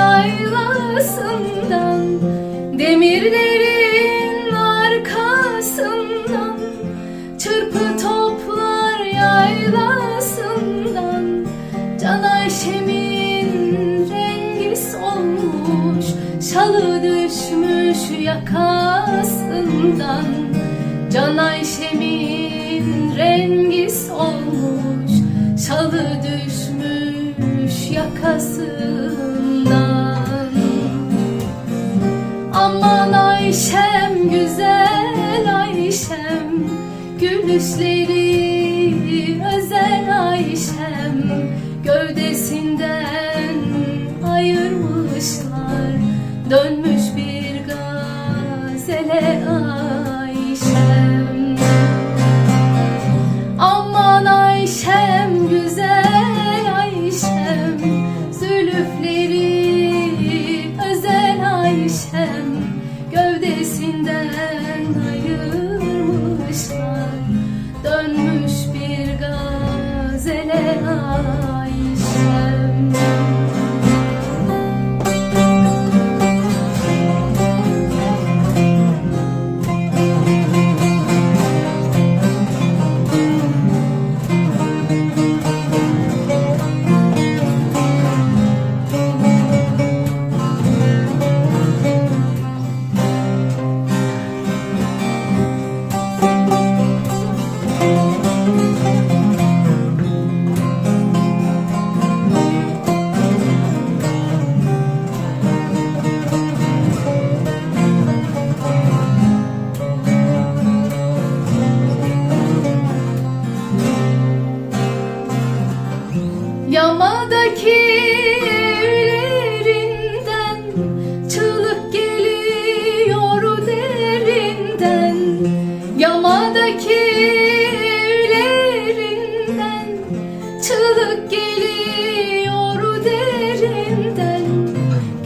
yaylasından Demirlerin arkasından Çırpı toplar yaylasından Can Ayşem'in rengi solmuş Şalı düşmüş yakasından Can Ayşem'in rengi solmuş Şalı düşmüş yakasından. Aman Ayşem güzel Ayşem. Gülüşleri özel Ayşem. Gövdesinden ayırmışlar. Dönmüş Yamadaki evlerinden Çığlık geliyor derinden. Yamadaki evlerinden Çığlık geliyor derinden.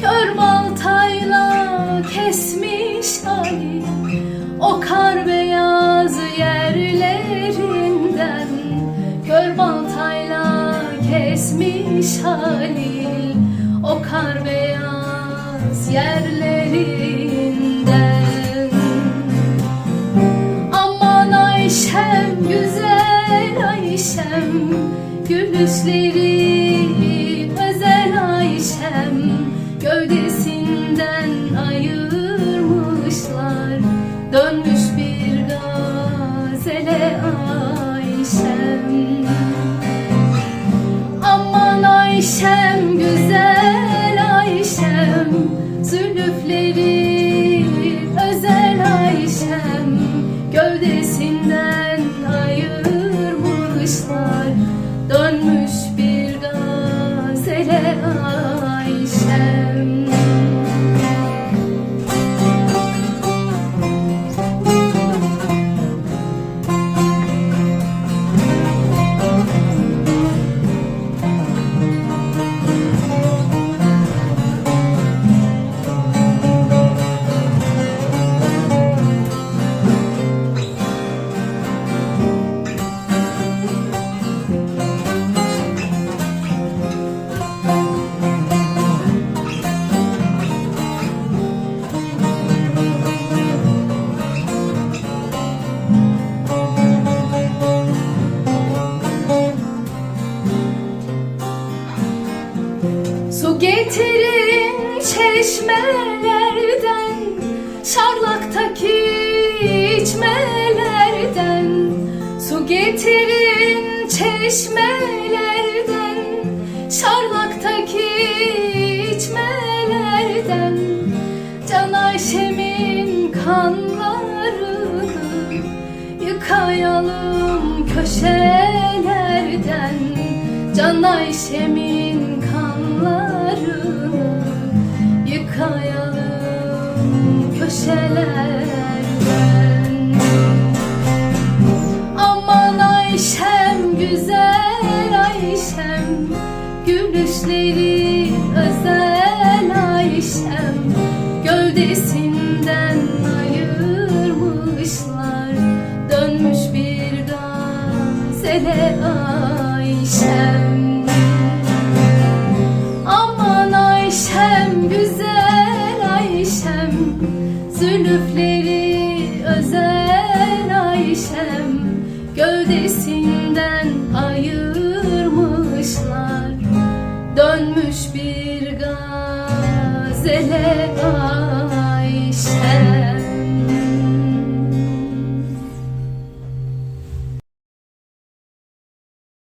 Kör baltayla kesmiş Ali O kar beyaz yerlerinden kesmiş Halil O kar beyaz yerlerinden. Aman Ayşem güzel Ayşem Gülüşleri getirin çeşmelerden Şarlaktaki içmelerden Su getirin çeşmelerden Şarlaktaki içmelerden. Can Ayşem'in kanlarını Yıkayalım köşelerden. Can Ayşem'in Yıkayalım köşelerden. Aman Ayşem güzel Ayşem. Gülüşleri özel Ayşem. Gövdesinden ayırmışlar. Dönmüş bir gazele Ayşem Zülüfleri özen Ayşem Gövdesinden ayırmışlar. Dönmüş bir gazele ay